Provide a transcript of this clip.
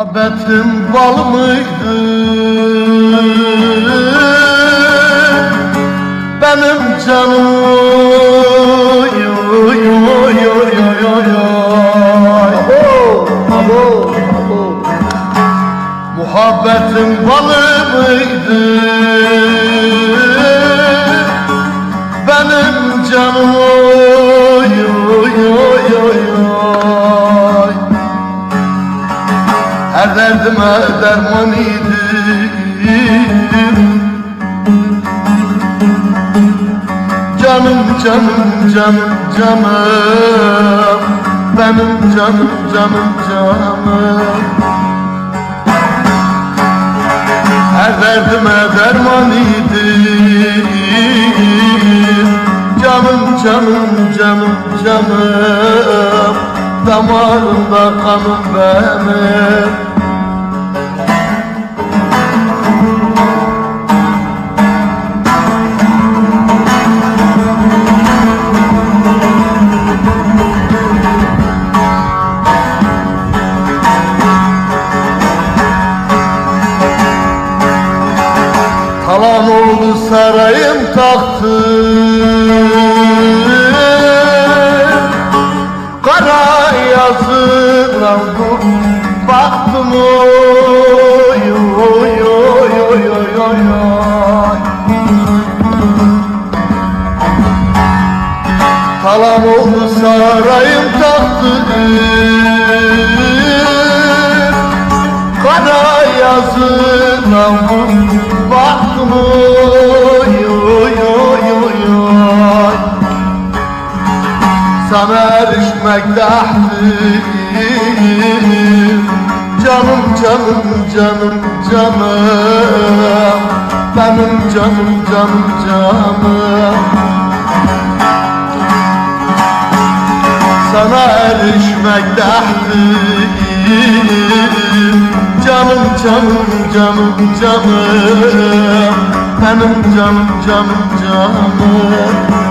Muhabbetin bal mıydı? Benim canım oy, oy, oy, oy, oy, oy, balı mıydı? Benim canım oy, oy, oy, oy, oy. Derdime derman idi Canım canım canım canım. Benim canım canım canım. Her derdime derman idi Canım canım canım canım. Damarımda kanım benim Talan oldu sarayım tahtı Kara yazılan dur Baktım oy oy oy oy oy oy Talan oldu sarayım tahtı Kara yazına Sana erişmek dahlim Canım canım canım canım. Benim canım canım canım. Sana erişmek dahlim Canım canım canım canım. Benim canım canım canım